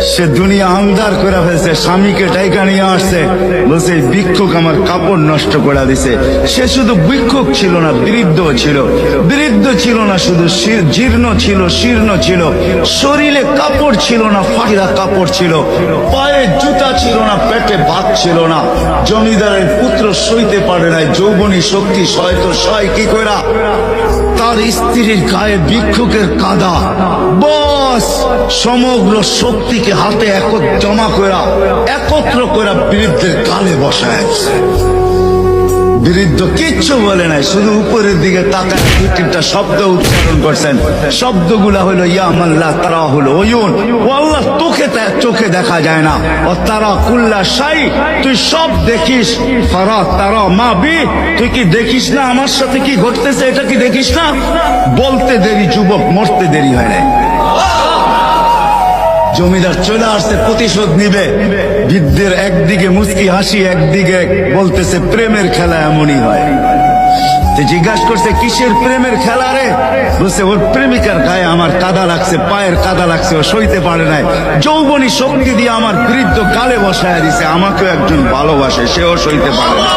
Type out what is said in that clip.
সে দুনিয়া আন্দার করে ফেলছে, স্বামীকে টাইকা নিয়ে আসছে। বলছে, "এই ভিক্ষুক আমার কাপড় নষ্ট করে দিছে। সে শুধু ভিক্ষুক ছিল না, বৃদ্ধ ছিল। বৃদ্ধ ছিল না শুধু জীর্ণ ছিল, শীর্ণ ছিল। শরীরে কাপড় ছিল না ফাটিরা কাপড় ছিল। পায়ে জুতা ছিল না, পেটে ভাত ছিল না। জমিদারের পুত্র সইতে পারে নাই, যৌবনী শক্তি সয়তো সয়, কি করা তার স্ত্রীর গায়ে ভিক্ষুকের কাদা। বস, সমগ্র শক্তিকে হাতে একত্র জমা করা একত্র করা বৃদ্ধের কালে বসায় বৃদ্ধ কিচ্ছু বলে নাই, শুধু উপরের দিকে তাকায় দু তিনটা শব্দ উচ্চারণ করছেন। শব্দগুলা হলো ইয়ামাল্লাহ তারা হলো ওয়ুন ও আল্লাহ, তোকে চোখে দেখা যায় না। ও তারা কুল্লা সাই তুই সব দেখিস। ফারা তারা মা বি, তুই কি দেখিস না আমার সাথে কি ঘটতেছে, এটা কি দেখিস না? বলতে দেরি, যুবক, মরতে দেরি হয় না জমিদার চলে আসছে, প্রতিশোধ নিবে। বৃদ্ধের একদিকে মুস্কি হাসি, একদিকে বলতেছে, প্রেমের খেলা এমনই হয়। জিজ্ঞাসা করছে, কিসের প্রেমের খেলা রে? বলছে, ওর প্রেমিকার গায়ে আমার কাদা লাগছে, পায়ের কাদা লাগছে, ও সইতে পারে নাই। যৌবনী শক্তি দিয়ে আমার বৃদ্ধ কালে বসায় দিছে, আমাকেও একজন ভালোবাসে, সেও সইতে পারে না।